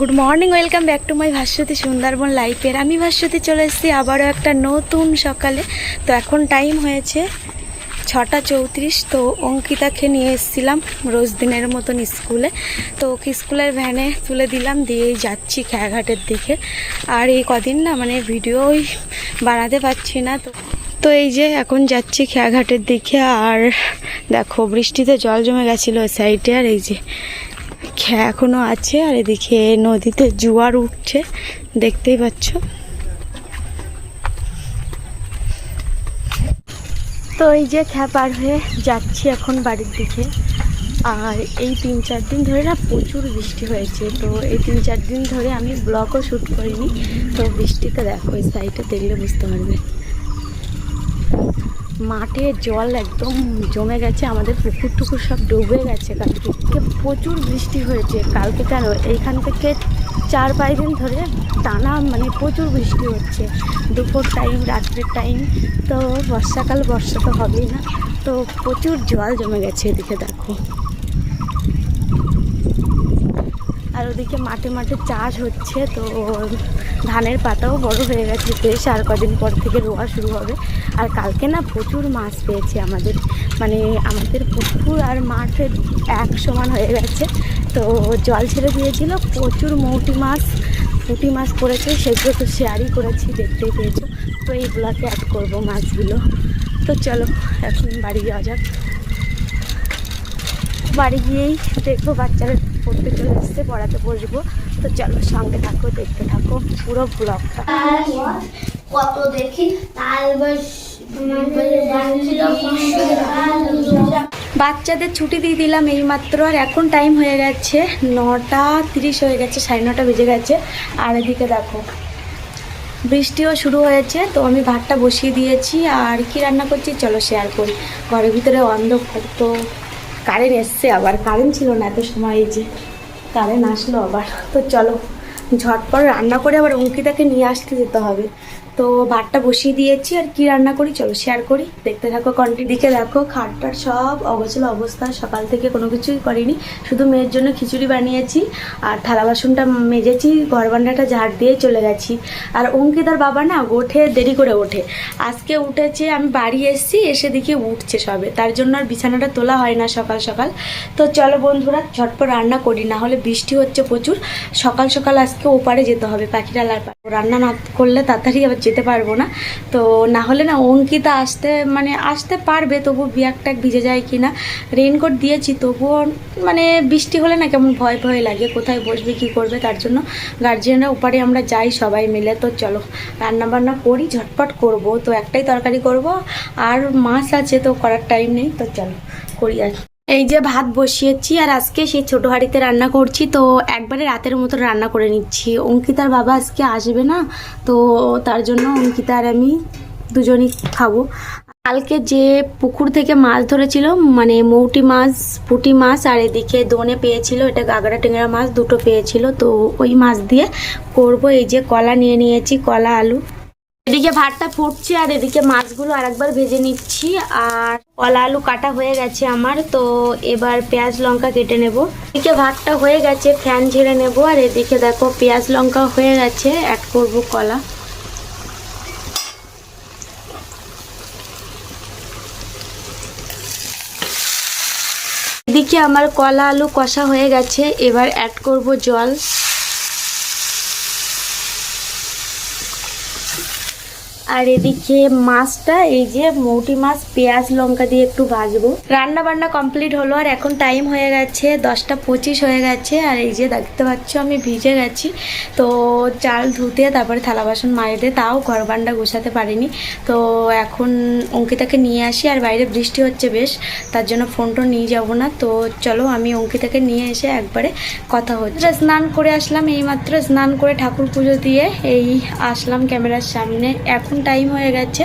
Good morning welcome back to my Bhaswati Sundarban লাইফের আমি ভাস্বতী চলে এসেছি আবারও একটা নতুন সকালে। তো এখন টাইম হয়েছে ছটা চৌত্রিশ। তো অঙ্কিতাকে নিয়ে এসেছিলাম রোজ দিনের মতন স্কুলে। তো ওকে স্কুলের ভ্যানে তুলে দিলাম, দিয়েই যাচ্ছি খেয়াঘাটের দিকে। আর এই কদিন না মানে ভিডিওই বানাতে পারছি না। তো তো এই যে এখন যাচ্ছি খেয়াঘাটের দিকে। আর দেখো বৃষ্টিতে জল জমে গেছিল সাইডে আর এই যে খেয়া এখনও আছে আর এদিকে নদীতে জোয়ার উঠছে, দেখতেই পাচ্ছ। তো এই যে পার হয়ে যাচ্ছি এখন বাড়ির দিকে। আর এই তিন চার দিন ধরে না প্রচুর বৃষ্টি হয়েছে, তো এই তিন চার দিন ধরে আমি ব্লগও শ্যুট করিনি। তো বৃষ্টিতে দেখো, এই সাইডে দেখলে বুঝতে পারবে। মাঠে জল একদম জমে গেছে, আমাদের পুকুর টুকুর সব ডুবে গেছে কালকে। প্রচুর বৃষ্টি হয়েছে, কালকে কেন? এইখান থেকে চার পাঁচ দিন ধরে টানা মানে প্রচুর বৃষ্টি হচ্ছে। দুপুর টাইম রাত্রের টাইম তো বর্ষাকাল, বর্ষা তো হবেই না। তো প্রচুর জল জমে গেছে এদিকে দেখো। আর ওদিকে মাঠে মাঠে চাষ হচ্ছে, তো ধানের পাতাও বড় হয়ে গেছে, বেশ আর কদিন পর থেকে রোয়া শুরু হবে। আর কালকে না প্রচুর মাছ পেয়েছে আমাদের মানে আমাদের পুকুর আর মাঠের এক সমান হয়ে গেছে, তো জল ছেড়ে দিয়েছিল, প্রচুর মৌটি মাছ, পুঁটি মাছ পড়েছে, সেগুলো তো শেয়ারই করেছি, দেখতেই পেয়েছ। তো এইগুলোকে অ্যাড করব মাছগুলো। তো চলো, এখন বাড়ি যাওয়া যাক। বাড়ি গিয়েই দেখব বাচ্চারা পড়তে চলে এসছে পড়াতে বসবো। তো চলো সঙ্গে থাকো দেখতে থাকো পুরো ব্লগটা কত দেখি বাচ্চাদের ছুটি দিয়ে দিলাম এইমাত্র আর এখন টাইম হয়ে গেছে নটা তিরিশ হয়ে গেছে সাড়ে নটা বেজে গেছে। আর এদিকে দেখো বৃষ্টিও শুরু হয়েছে তো আমি ভাতটা বসিয়ে দিয়েছি। আর কি রান্না করছি চলো শেয়ার করি। ঘরের ভিতরে অন্ধকার তো কারেন্ট এসছে আবার কারেন্ট ছিল না এত সময় এই যে কারেন্ট আসলো আবার। তো চলো, ঝটপট রান্না করে আবার অঙ্কিতাকে নিয়ে আসতে যেতে হবে। তো ভাতটা বসিয়ে দিয়েছি, আর কি রান্না করি? চলো শেয়ার করি। দেখতে থাকো কন্টি দিকে দেখো। খাটটার সব অগোছল অবস্থা, সকাল থেকে কোনো কিছুই করিনি। শুধু মেয়ের জন্য খিচুড়ি বানিয়েছি, আর থালা বাসনটা মেজেছি, ঘর বান্নাটা ঝাড় দিয়ে চলে গেছি। আর অঙ্কিতার বাবা না ওঠে, দেরি করে ওঠে। আজকে উঠেছে, আমি বাড়ি এসেছি, এসে দেখি উঠছে সবে। তার জন্য আর বিছানাটা তোলা হয় না সকাল সকাল। তো চলো বন্ধুরা, ঝটপট রান্না করি, না হলে বৃষ্টি হচ্ছে প্রচুর। সকাল সকাল আজকে ওপারে যেতে হবে পাখিরালার রান্না না করলে তাড়াতাড়ি আবার পারব না। তো না হলে না অঙ্কিতা আসতে মানে আসতে পারবে, তবু ট্যাগ ভিজে যায় কি না রেইনকোট দিয়েছি, তবুও মানে বৃষ্টি হলে না কেমন ভয় ভয় লাগে, কোথায় বসবে, কি করবে, তার জন্য গার্জিয়ানরা ওপারে আমরা যাই সবাই মিলে। তো চলো রান্না বান্না করি, ঝটপট করব। তো একটাই তরকারি করব, আর মাছ আছে, তো করার টাইম নেই। তো চলো, করি আর এই যে ভাত বসিয়েছি আর আজকে সেই ছোট হাঁড়িতে রান্না করছি, তো একবারে রাতের মতো রান্না করে নিচ্ছি। অঙ্কিতার বাবা আজকে আসবে না, তো তার জন্য অঙ্কিতা আর আমি দুজনই খাব। কালকে যে পুকুর থেকে মাছ ধরেছিল মানে মৌটি মাছ, পুঁটি মাছ, আর এদিকে দোনে পেয়েছিল, এটা গাগরা টেংরা মাছ, দুটো পেয়েছিল, তো ওই মাছ দিয়ে করব। এই যে কলা নিয়ে নিয়েছি, কলা, আলু। এদিকে ভাতটা ফুটছে আর এদিকে মাছগুলো আরেকবার ভেজে নিচ্ছি আর কলা আলু কাটা হয়ে গেছে আমার, তো এবার পেঁয়াজ লঙ্কা কেটে নেব। এদিকে ভাতটা হয়ে গেছে, ফ্যান ঝেড়ে নেব আর এদিকে দেখো পেঁয়াজ লঙ্কা হয়ে গেছে অ্যাড করব কলা। এদিকে আমার কলা আলু কষা হয়ে গেছে, এবার অ্যাড করব জল। আর এদিকে মাছটা, এই যে মৌটি মাছ, পেঁয়াজ, লঙ্কা দিয়ে একটু ভাজবো। রান্না বান্না কমপ্লিট হলো আর এখন টাইম হয়ে গেছে, দশটা পঁচিশ হয়ে গেছে, আর এই যে দেখতে পাচ্ছ আমি ভিজে গেছি। তো চাল ধুতে, তারপরে থালা বাসন মারিতে তাও ঘর বান্ডা গোছাতে পারিনি। তো এখন অঙ্কিতাকে নিয়ে আসি, আর বাইরে বৃষ্টি হচ্ছে বেশ, তার জন্য ফোনটা নিয়ে যাব না। তো চলো আমি অঙ্কিতাকে নিয়ে এসে একবারে কথা হচ্ছে। স্নান করে আসলাম, এইমাত্র স্নান করে ঠাকুর পুজো দিয়ে এই আসলাম ক্যামেরার সামনে। এখন টাইম হয়ে গেছে,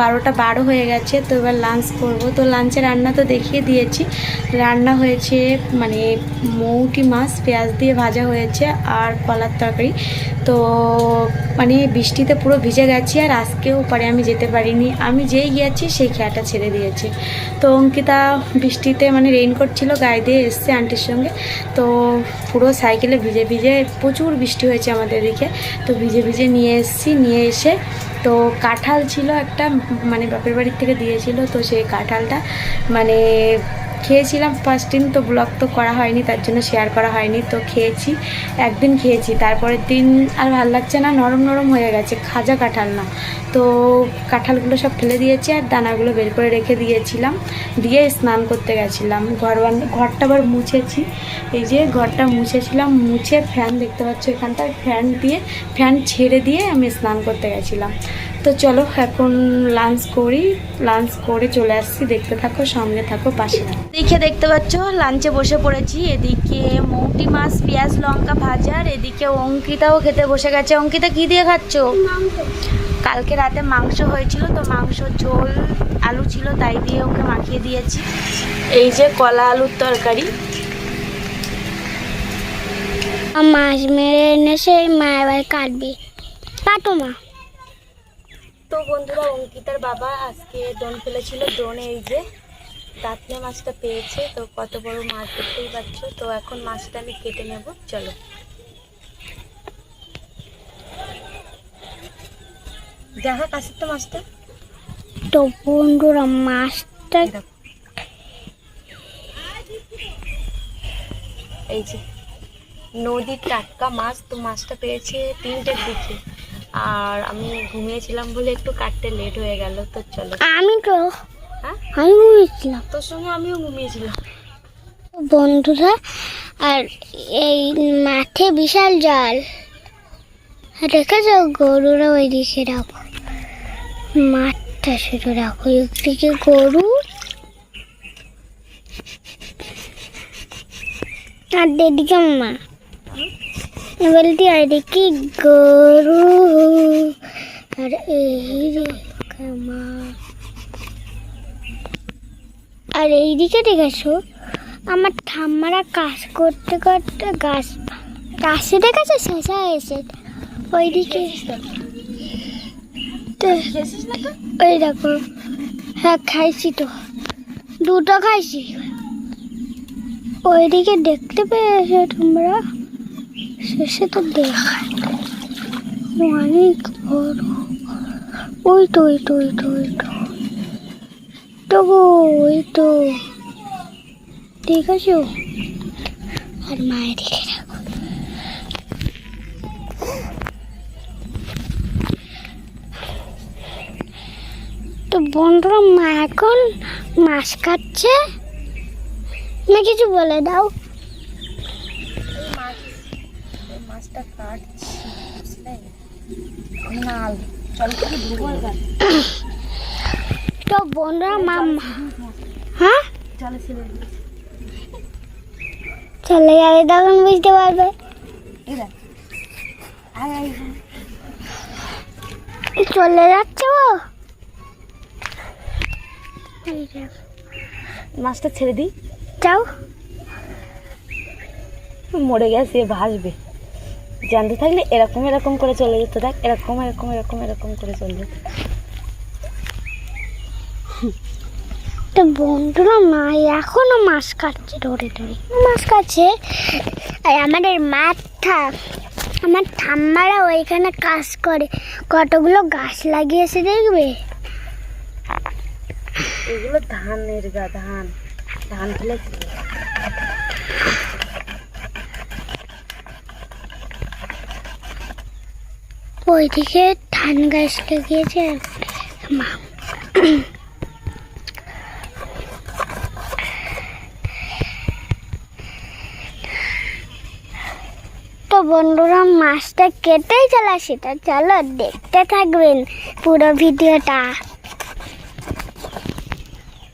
বারোটা বারো হয়ে গেছে, তো এবার লাঞ্চ করব। তো লাঞ্চে রান্না তো দেখিয়ে দিয়েছি। রান্না হয়েছে মানে মৌটি মাছ, পেঁয়াজ দিয়ে ভাজা হয়েছে আর কলার তরকারি। তো মানে বৃষ্টিতে পুরো ভিজে গেছি আর আজকেও পরে আমি যেতে পারিনি। আমি যেই গিয়েছি সেই খেয়াটা ছেড়ে দিয়েছে। তো অঙ্কিতা বৃষ্টিতে মানে রেইনকোট ছিল, গায়ে দিয়ে এসছে আন্টির সঙ্গে। তো পুরো সাইকেলে ভিজে ভিজে প্রচুর বৃষ্টি হয়েছে আমাদের এদিকে। তো ভিজে ভিজে নিয়ে এসেছি, নিয়ে এসে তো কাঁঠাল ছিল একটা মানে বাপের বাড়ির থেকে দিয়েছিল তো সেই কাঁঠালটা মানে খেয়েছিলাম ফার্স্ট দিন, তো ব্লগ তো করা হয়নি, তার জন্য শেয়ার করা হয়নি, তো খেয়েছি, একদিন খেয়েছি, তারপরের দিন আর ভালো লাগছে না, নরম নরম হয়ে গেছে, খাজা কাঁঠাল না, তো কাঁঠালগুলো সব ফেলে দিয়েছি আর দানাগুলো বের করে রেখে দিয়েছিলাম, দিয়ে স্নান করতে গেছিলাম, ঘর ঘরটা আবার মুছেছি, এই যে ঘরটা মুছেছিলাম, মুছে ফ্যান দেখতে পাচ্ছ এখানটায় ফ্যান দিয়ে ফ্যান ছেড়ে দিয়ে আমি স্নান করতে গেছিলাম তো চলো, এখন লাঞ্চ করি লাঞ্চ করে চলে আসছি। দেখতে থাকো সঙ্গে থাকো, পাশে থাকো। এদিকে দেখতে পাচ্ছ লাঞ্চে বসে পড়েছি। এদিকে মৌটি মাছ, পেঁয়াজ, লঙ্কা ভাজা, আর এদিকে অঙ্কিতাও খেতে বসে গেছে। অঙ্কিতা, কি দিয়ে খাচ্ছ? কালকে রাতে মাংস হয়েছিল, তো মাংস, ঝোল, আলু ছিল, তাই দিয়ে ওকে মাখিয়ে দিয়েছি। এই যে কলা আলুর তরকারি। মাছ মেরে এনে সেই মা কাটবে। কাটো মা। তো বন্ধুরা অঙ্কিতার বাবা আজকে ডোন ফেলেছিল ডোনে এই যে কাতলে মাছটা পেয়েছে। তো কত বড় মাছ দেখতেই পাচ্ছ। তো এখন মাছটা আমি কেটে নেব। চলো। দেখা কাছের তো মাছটা। তো বন্ধুরা মাছটা এই যে নদীর টাটকা মাছ তো মাছটা পেয়েছে তিনটের দিকে। আর আমি ঘুমিয়েছিলাম বলে একটু কাটতে লেট হয়ে গেল তো চলো। আমি তো হ্যাঁ? আমি ঘুমিয়েছিলাম। তোর সঙ্গে আমিও ঘুমিয়েছিলাম। বন্ধুরা আর এই মাঠে বিশাল জাল। রেখেছ গরুরা ওই দিকে রাখো। মাঠটা শুধু রাখো একদিকে গরু। আর এদিকে মা। বলতে আর এদিকে গরু? আর এইদিকে মা। আর এইদিকে দেখেছ, আমার ঠাম্মারা কাজ করতে করতে গাছ, গাছে দেখেছ শেষা এসে ওইদিকে ওই দেখো হ্যাঁ খাইছি তো, দুটো খাইছি। ওইদিকে দেখতে পেয়েছ তোমরা? শেষে তো দেখায় অনেক বড়। ওই তো ওই তো ওই তো ওই তো। তো ওই তো। ঠিক আছে আর মায়ের দিকে রাখো তো বন্ধুরা, মা এখন মাছ কাটছে। না কিছু বলে দাও এই মাছ এই মাছটা কাটছি বুঝলে নাল চল কি ধুবো এবার তো বন্ধুরা মা হ্যাঁ চলে ছেলে চলে যাবে তখন বুঝতে পারবে এরা আয় আয় চলে যাচ্ছে ও এই যে, মাছটা ছেড়ে দিই যাও মরে গেছে এ ভাসবে জানতে থাকলে এরকম এরকম করে চলে যেত দেখ এরকম এরকম এরকম এরকম করে চলে যেত। তো বন্ধুরা মা এখনও মাছ কাটছে ধরে ধরে। মাছ কাটছে। আর আমাদের মাথা আমার ঠাম্মারা ওইখানে কাজ করে। কতগুলো গাছ লাগিয়েছে দেখবে? এগুলো ধানের গা ধান। ধান ফেলে ওইদিকে ধান গাছ লাগিয়েছে। মা। তো বন্ধুরা মাছটা কেটেই চলে সেটা চলো দেখতে থাকবেন পুরো ভিডিওটা।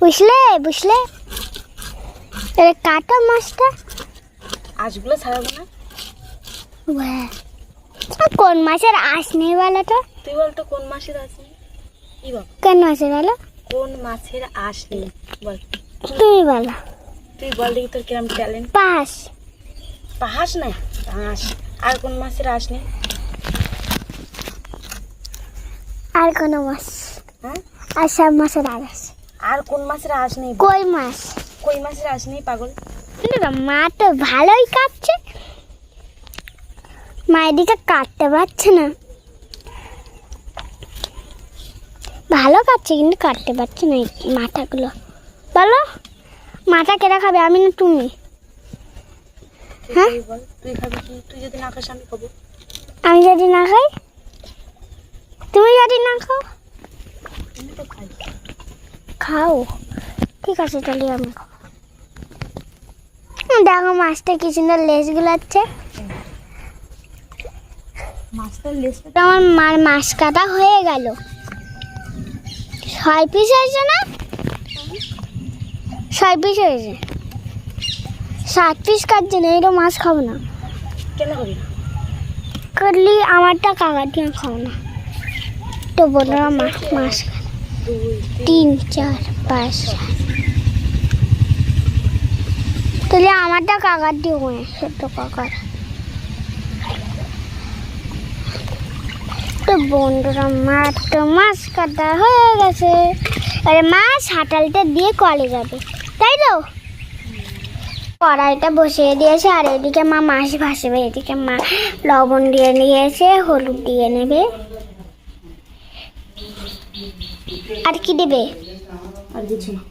বুঝলে? বুঝলে? কাটো মাছটা। আঁশগুলো ছাড়াবো না? হ্যাঁ কোন মাছের আঁশ নেই বলো তো? তুই বল তো কোন মাছের আঁশ নেই? কোন মাছের বলো? কোন মাছের আঁশ নেই? বল। তুমি বলো। তুই বল দেখি তোর কিরম ট্যালেন্ট পাস পাহাস নাই হাঁস আর কোন মাছের আঁশ নেই? আর কোনো মাছ হ্যাঁ? আর সব মাছের আড়াস আর কোন মাছের আঁশ নেই? কই মাছ কই মাছের আঁশ নেই পাগল? না, মা তো ভালোই কাটছে মা এদিকে কাটতে পারছে না। ভালো কাটছে, কিন্তু কাটতে পারছে না মাথাগুলো। বলো, মাথা কেটে খাবে, আমি না তুমি? হ্যাঁ? আমি যদি না খাই? তুমি যদি না খাও? খাও। ঠিক আছে, তাহলে আমি দেখো, মাছটা কি সুন্দর লেস গুলাচ্ছে মাছটার লেসটা আমার মার মাছ কাটা হয়ে গেল। ছয় পিস হয়েছে না? ছয় পিস হয়েছে। সাত পিস কাটছে না এটা মাছ খাব না। কেন খাবি না? করলি আমারটা কাকা দিয়ে খাব না। তো বললাম মাছ মাছ তিন চার পাঁচ তাহলে আমারটা কাকার দিয়ে হয় ছোট্ট কাকার। তো বন্ধুরা মাছ তো মাছ কাটা হয়ে গেছে। আরে মাছ হাঁটালটা দিয়ে কলে যাবে তাই তো? কড়াইটা বসিয়ে দিয়েছে আর এদিকে মা মাছ ভাসবে এদিকে মা লবণ দিয়ে নিয়েছে হলুদ দিয়ে নেবে। আর কি দেবে? আর কিছু না।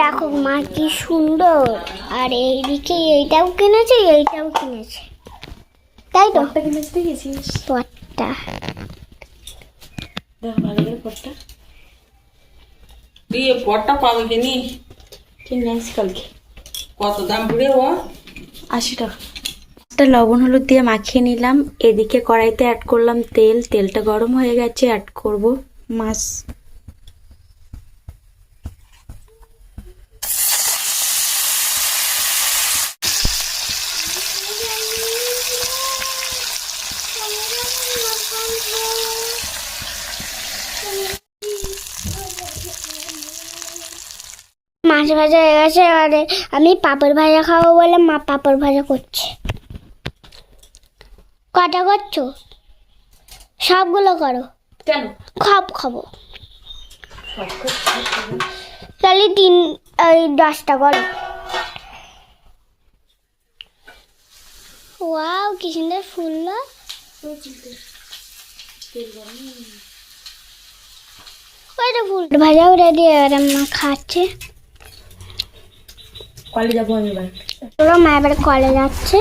দেখো মা কি সুন্দর আর এইদিকে এইটাও কিনেছে এইটাও কিনেছে। তাই তো? পটটা কিনেছি দেখেছিস পটটা। দেখ ভালো করে পটটা। দিয়ে পটটা পাবে কিনি কিনে আসি কালকে। কত দাম পড়ে ও? আশি টাকা। একটা লবণ হলুদ দিয়ে মাখিয়ে নিলাম। এদিকে কড়াইতে অ্যাড করলাম তেল। তেলটা গরম হয়ে গেছে অ্যাড করব মাছ। মাছ ভাজা হয়ে গেছে এবারে আমি পাপড় ভাজা খাব বলে মা পাপড় ভাজা করছে। কটা করছ? সবগুলো করো। কেন? খাব খাব। তাহলে তিন ওই দশটা করো। ওয়াও কি সুন্দর ফুল না? ওইটা ফুল। ভাজাও রেডি এবারে মা খাচ্ছে। কলে যাব আমি এবার। তোরা মা এবার কলে যাচ্ছে।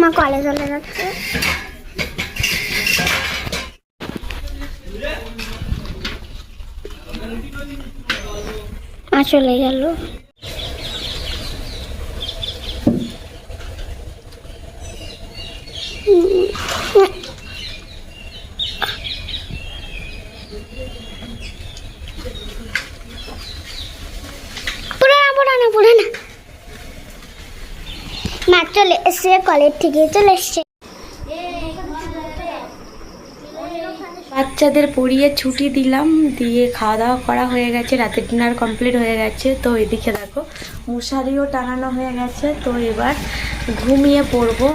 মা কলে চলে যাচ্ছে। চলে গেল। মা চলে এসছে কলেজ থেকে চলে এসছে। বাচ্চাদের পড়িয়ে ছুটি দিলাম, দিয়ে খাওয়া দাওয়া করা হয়ে গেছে, রাতের ডিনার কমপ্লিট হয়ে গেছে। তো এদিকে দেখো, মশারিও টাঙানো হয়ে গেছে, তো এবার ঘুমিয়ে পড়ব।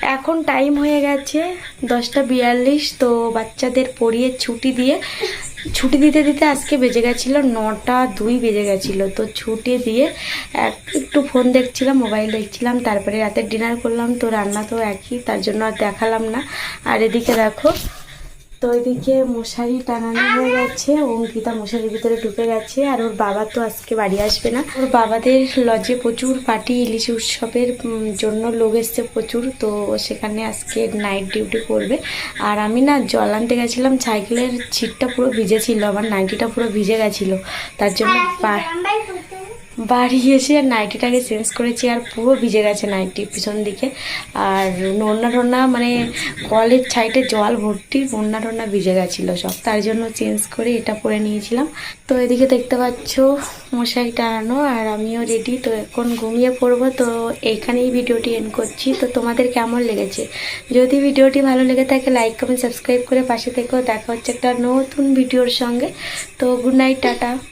এখন টাইম হয়ে গেছে দশটা বিয়াল্লিশ, তো বাচ্চাদের পড়িয়ে ছুটি দিয়ে, ছুটি দিতে দিতে আজকে বেজে গেছিল নটা দুই বেজে গেছিল। তো ছুটি দিয়ে এক- একটু ফোন দেখছিলাম মোবাইল দেখছিলাম, তারপরে রাতের ডিনার করলাম, তো রান্না তো একই, তার জন্য আর দেখালাম না। আর এদিকে দেখো তো এদিকে মশারি টানানো হয়ে গেছে অঙ্কিতা মশারির ভিতরে ঢুকে গেছে আর ওর বাবা তো আজকে বাড়ি আসবে না। ওর বাবাদের লজে প্রচুর পার্টি ইলিশ উৎসবের জন্য লোক এসছে প্রচুর তো সেখানে আজকে নাইট ডিউটি করবে। আর আমি না জল আনতে গেছিলাম সাইকেলের ছিটটা পুরো ভিজে ছিল আমার নাইটিটা পুরো ভিজে গেছিল। তার জন্য বাড়ি এসে নাইটিটাকে চেঞ্জ করেছি আর পুরো ভিজে গেছে নাইটি পিছন দিকে। আর নন্না টন্না মানে কলের সাইডে জল ভর্তি বন্যা টন্না ভিজে গেছিল সব। তার জন্য চেঞ্জ করে এটা পরে নিয়েছিলাম। তো এদিকে দেখতে পাচ্ছ মশাই টানানো আর আমিও রেডি তো এখন ঘুমিয়ে পড়ব, তো এইখানেই ভিডিওটি এন্ড করছি। তো তোমাদের কেমন লেগেছে? যদি ভিডিওটি ভালো লেগে থাকে লাইক কমেন্ট সাবস্ক্রাইব করে পাশে থেকেও দেখা হচ্ছে একটা নতুন ভিডিওর সঙ্গে। তো গুড নাইট টাটা।